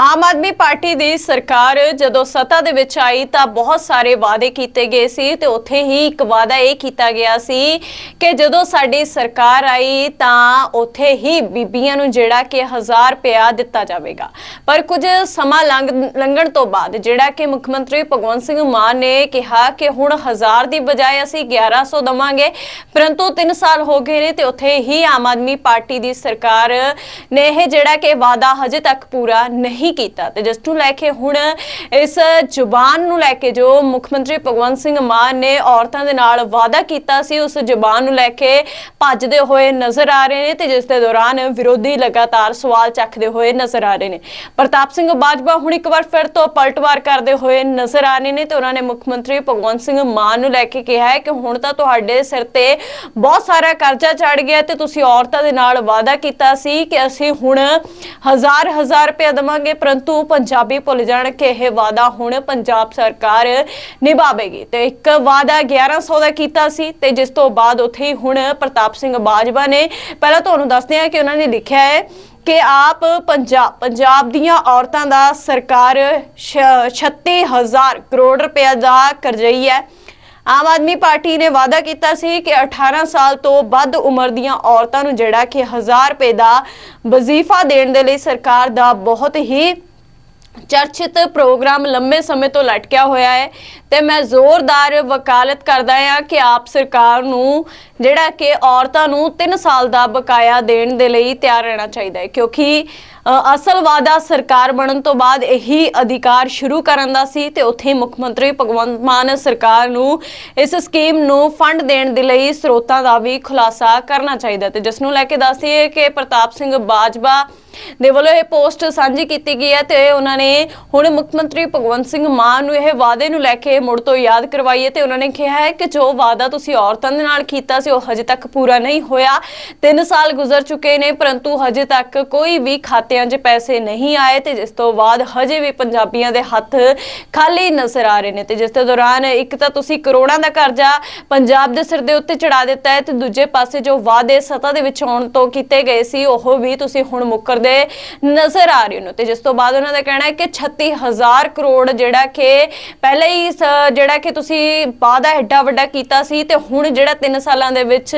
Aam Aadmi party ਦੀ ਸਰਕਾਰ ਜਦੋਂ ਸੱਤਾ ਦੇ ਵਿੱਚ ਆਈ ਤਾਂ ਬਹੁਤ ਸਾਰੇ ਵਾਅਦੇ ਕੀਤੇ ਗਏ ਸੀ ਤੇ ਉੱਥੇ ਹੀ ਇੱਕ ਵਾਅਦਾ ਇਹ ਕੀਤਾ ਗਿਆ ਸੀ ਕਿ ਜਦੋਂ ਸਾਡੀ ਸਰਕਾਰ ਆਈ ਤਾਂ ਉੱਥੇ ਹੀ ਬੀਬੀਆਂ ਨੂੰ ਜਿਹੜਾ ਕਿ 1000 ਰੁਪਇਆ ਦਿੱਤਾ ਜਾਵੇਗਾ। ਪਰ ਕੁਝ ਸਮਾਂ ਲੰਘ, ਲੰਘਣ ਤੋਂ ਬਾਅਦ ਜਿਹੜਾ ਕਿ ਮੁੱਖ ਮੰਤਰੀ ਭਗਵੰਤ ਸਿੰਘ ਮਾਨ ਨੇ ਕਿਹਾ ਕਿ ਹੁਣ 1000 ਦੀ ਬਜਾਏ ਅਸੀਂ 1100 ਦਵਾਂਗੇ, ਪਰੰਤੂ 3 ਸਾਲ ਹੋ ਗਏ ਨੇ ਤੇ ਉੱਥੇ ਹੀ ਆਮ ਆਦਮੀ ਪਾਰਟੀ ਦੀ ਸਰਕਾਰ ਨੇ ਇਹ ਜਿਹੜਾ ਕਿ ਵਾਅਦਾ ਹਜੇ ਤੱਕ ਪੂਰਾ ਨਹੀਂ ਕੀਤਾ ਤੇ ਜਿਸ ਨੂੰ ਲੈ ਕੇ ਹੁਣ ਇਸ ਜ਼ੁਬਾਨ ਨੂੰ ਲੈ ਕੇ ਜੋ ਮੁੱਖ ਮੰਤਰੀ ਭਗਵੰਤ ਸਿੰਘ ਮਾਨ ਨੇ ਔਰਤਾਂ ਦੇ ਨਾਲ ਵਾਅਦਾ ਕੀਤਾ ਸੀ, ਉਸ ਜ਼ੁਬਾਨ ਨੂੰ ਲੈ ਕੇ ਭੱਜਦੇ ਹੋਏ ਨਜ਼ਰ ਆ ਰਹੇ ਨੇ ਤੇ ਜਿਸ ਦੇ ਦੌਰਾਨ ਵਿਰੋਧੀ ਲਗਾਤਾਰ ਸਵਾਲ ਚੱਕਦੇ ਹੋਏ ਨਜ਼ਰ ਆ ਰਹੇ ਨੇ। ਪ੍ਰਤਾਪ ਸਿੰਘ ਬਾਜਵਾ ਹੁਣ ਇੱਕ ਵਾਰ ਫਿਰ ਤੋਂ ਪਲਟਵਾਰ ਕਰਦੇ ਹੋਏ ਨਜ਼ਰ ਆ ਰਹੇ ਨੇ ਤੇ ਉਹਨਾਂ ਨੇ ਮੁੱਖ ਮੰਤਰੀ ਭਗਵੰਤ ਸਿੰਘ ਮਾਨ ਨੂੰ ਲੈ ਕੇ ਕਿਹਾ ਹੈ ਕਿ ਹੁਣ ਤਾਂ ਤੁਹਾਡੇ ਸਿਰ ਤੇ ਬਹੁਤ ਸਾਰਾ ਕਰਜ਼ਾ ਚੜ ਗਿਆ ਤੇ ਤੁਸੀਂ ਔਰਤਾਂ ਦੇ ਨਾਲ ਵਾਅਦਾ ਕੀਤਾ ਸੀ ਕਿ ਅਸੀਂ ਹੁਣ ਹਜ਼ਾਰ ਹਜ਼ਾਰ ਰੁਪਏ ਦੇਵਾਂਗੇ ਪਰੰਤੂ ਪੰਜਾਬੀ ਭੁੱਲ ਜਾਣ ਕਿ ਇਹ ਵਾਅਦਾ ਹੁਣ ਪੰਜਾਬ ਸਰਕਾਰ ਨਿਭਾਵੇਗੀ। ਤੇ ਇੱਕ ਵਾਅਦਾ 1100 ਦਾ ਕੀਤਾ ਸੀ ਤੇ ਜਿਸ ਤੋਂ ਬਾਅਦ ਉੱਥੇ ਹੁਣ ਪ੍ਰਤਾਪ ਸਿੰਘ ਬਾਜਵਾ ਨੇ ਪਹਿਲਾਂ ਤੁਹਾਨੂੰ ਦੱਸਦੇ ਆ ਕਿ ਉਹਨਾਂ ਨੇ ਲਿਖਿਆ ਹੈ ਕਿ ਆਪ ਪੰਜਾਬ ਪੰਜਾਬ ਦੀਆਂ ਔਰਤਾਂ ਦਾ ਸਰਕਾਰ 36000 ਕਰੋੜ ਰੁਪਏ ਦਾ ਕਰਜ਼ਈ ਹੈ। ਆਮ ਆਦਮੀ ਪਾਰਟੀ ਨੇ ਵਾਅਦਾ ਕੀਤਾ ਸੀ ਕਿ 18 ਸਾਲ ਤੋਂ ਵੱਧ ਉਮਰ ਦੀਆਂ ਔਰਤਾਂ ਨੂੰ ਜਿਹੜਾ ਕਿ 1000 ਰੁਪਏ ਦਾ ਵਜ਼ੀਫਾ ਦੇਣ ਦੇ ਲਈ ਸਰਕਾਰ ਦਾ ਬਹੁਤ ਹੀ ਚਰਚਿਤ ਪ੍ਰੋਗਰਾਮ ਲੰਮੇ ਸਮੇਂ ਤੋਂ ਲਟਕਿਆ ਹੋਇਆ ਹੈ ਤੇ ਮੈਂ ਜ਼ੋਰਦਾਰ ਵਕਾਲਤ ਕਰਦਾ ਹਾਂ ਕਿ ਆਪ ਸਰਕਾਰ ਨੂੰ ਜਿਹੜਾ ਕਿ ਔਰਤਾਂ ਨੂੰ 3 ਸਾਲ ਦਾ ਬਕਾਇਆ ਦੇਣ ਦੇ ਲਈ ਤਿਆਰ ਰਹਿਣਾ ਚਾਹੀਦਾ ਹੈ, ਕਿਉਂਕਿ ਅਸਲ ਵਾਅਦਾ ਸਰਕਾਰ ਬਣਨ ਤੋਂ ਬਾਅਦ ਇਹੀ ਅਧਿਕਾਰ ਸ਼ੁਰੂ ਕਰਨ ਦਾ ਸੀ ਤੇ ਉੱਥੇ ਮੁੱਖ ਮੰਤਰੀ ਭਗਵੰਤ ਮਾਨ ਸਰਕਾਰ ਨੂੰ ਇਸ ਸਕੀਮ ਨੂੰ ਫੰਡ ਦੇਣ ਦੇ ਲਈ ਸਰੋਤਾਂ ਦਾ ਵੀ ਖੁਲਾਸਾ ਕਰਨਾ ਚਾਹੀਦਾ ਤੇ ਜਿਸ ਨੂੰ ਲੈ ਕੇ ਦੱਸਦੀਏ ਕਿ ਪ੍ਰਤਾਪ ਸਿੰਘ ਬਾਜਵਾ ਦੇ ਵੱਲੋਂ ਇਹ ਪੋਸਟ ਸਾਂਝੀ ਕੀਤੀ ਗਈ ਹੈ ਤੇ ਉਹਨਾਂ ਨੇ ਹੁਣ ਮੁੱਖ ਮੰਤਰੀ ਭਗਵੰਤ ਸਿੰਘ ਮਾਨ ਨੂੰ ਇਹ ਵਾਅਦੇ ਨੂੰ ਲੈ ਕੇ ਮੁੜ ਤੋਂ ਯਾਦ ਕਰਵਾਈ ਹੈ ਤੇ ਉਹਨਾਂ ਨੇ ਕਿਹਾ ਹੈ ਕਿ ਜੋ ਵਾਅਦਾ ਤੁਸੀਂ ਔਰਤਾਂ ਦੇ ਨਾਲ ਕੀਤਾ ਸੀ ਉਹ ਹਜੇ ਤੱਕ ਪੂਰਾ ਨਹੀਂ ਹੋਇਆ। 3 ਸਾਲ ਗੁਜ਼ਰ ਚੁੱਕੇ ਨੇ, ਪਰੰਤੂ ਹਜੇ ਤੱਕ ਕੋਈ ਵੀ ਖਾਤਿਆਂ 'ਚ ਪੈਸੇ ਨਹੀਂ ਆਏ ਤੇ ਜਿਸ ਤੋਂ ਬਾਅਦ ਹਜੇ ਵੀ ਪੰਜਾਬੀਆਂ ਦੇ ਹੱਥ ਖਾਲੀ ਨਜ਼ਰ ਆ ਰਹੇ ਨੇ ਤੇ ਜਿਸ ਦੇ ਦੌਰਾਨ ਇੱਕ ਤਾਂ ਤੁਸੀਂ ਕਰੋੜਾਂ ਦਾ ਕਰਜ਼ਾ ਪੰਜਾਬ ਦੇ ਸਿਰ ਦੇ ਉੱਤੇ ਚੜਾ ਦਿੱਤਾ ਹੈ ਤੇ ਦੂਜੇ ਪਾਸੇ ਜੋ ਵਾਅਦੇ ਸੱਤਾ ਦੇ ਵਿੱਚ ਆਉਣ ਤੋਂ ਕੀਤੇ ਗਏ ਸੀ ਉਹ ਵੀ ਤੁਸੀਂ ਹੁਣ ਮੁੱਕਰਦੇ ਨਜ਼ਰ ਆ ਰਹੇ ਹੋ ਤੇ ਜਿਸ ਤੋਂ ਬਾਅਦ ਉਹਨਾਂ ਦਾ ਕਹਿਣਾ ਹੈ ਕਿ 36000 ਕਰੋੜ ਜਿਹੜਾ ਕਿ ਪਹਿਲਾਂ ਹੀ ਜਿਹੜਾ ਕਿ ਤੁਸੀਂ ਵਾਅਦਾ ਐਡਾ ਵੱਡਾ ਕੀਤਾ ਸੀ ਤੇ ਹੁਣ ਜਿਹੜਾ 3 ਸਾਲਾਂ ਦੇ ਵਿੱਚ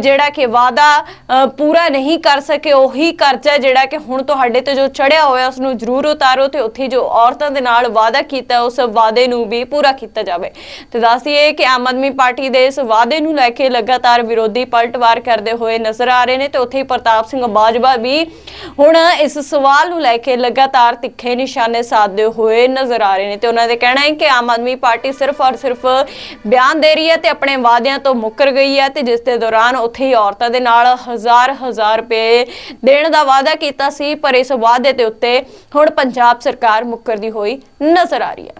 ਜਿਹੜਾ ਕਿ ਵਾਅਦਾ ਅ, ਪੂਰਾ ਨਹੀਂ ਕਰ ਸਕੇ ਉਹੀ ਕਰਜ਼ਾ ਜਿਹੜਾ ਕਿ ਹੁਣ ਤੁਹਾਡੇ ਤੇ ਜੋ ਚੜਿਆ ਹੋਇਆ ਉਸ ਨੂੰ ਜ਼ਰੂਰ ਉਤਾਰੋ ਤੇ ਉੱਥੇ ਜੋ ਔਰਤਾਂ ਦੇ ਨਾਲ ਵਾਅਦਾ ਕੀਤਾ, ਉਸ ਵਾਅਦੇ ਨੂੰ ਵੀ ਪੂਰਾ ਕੀਤਾ ਜਾਵੇ। ਤੇ ਦੱਸੀਏ ਕਿ ਆਮ ਆਦਮੀ ਪਾਰਟੀ ਦੇ ਇਸ ਵਾਅਦੇ ਨੂੰ ਲੈ ਕੇ ਲਗਾਤਾਰ ਵਿਰੋਧੀ ਪਲਟਵਾਰ ਕਰਦੇ ਹੋਏ ਨਜ਼ਰ ਆ ਰਹੇ ਨੇ ਤੇ ਉੱਥੇ ਹੀ ਪ੍ਰਤਾਪ ਸਿੰਘ ਬਾਜਵਾ ਵੀ ਹੁਣ ਇਸ ਸਵਾਲ ਨੂੰ ਲੈ ਕੇ ਲਗਾਤਾਰ ਤਿੱਖੇ ਨਿਸ਼ਾਨੇ ਸਾਧਦੇ ਹੋਏ ਨਜ਼ਰ ਆ ਰਹੇ ਨੇ ਤੇ ਉਹਨਾਂ ਦੇ ਕਹਿਣਾ ਹੈ ਕਿ ਆਮ ਆਦਮੀ ਪਾਰਟੀ ਸਿਰਫ ਔਰ ਸਿਰਫ ਬਿਆਨ ਦੇ ਰਹੀ ਹੈ ਤੇ ਆਪਣੇ ਵਾਅਦਿਆਂ ਤੋਂ ਮੁੱਕਰ ਗਈ ਹੈ ਤੇ ਜਿਸ ਦੇ ਦੌਰਾਨ ਉੱਥੇ ਹੀ ਔਰਤਾਂ ਦੇ ਨਾਲ ਹਜ਼ਾਰ ਹਜ਼ਾਰ ਰੁਪਏ ਦੇਣ ਦਾ ਵਾਅਦਾ ਕੀਤਾ ਸੀ, ਪਰ ਇਸ ਵਾਅਦੇ ਦੇ ਉੱਤੇ ਹੁਣ ਪੰਜਾਬ ਸਰਕਾਰ ਮੁੱਕਰਦੀ ਹੋਈ ਨਜ਼ਰ ਆ ਰਹੀ ਹੈ।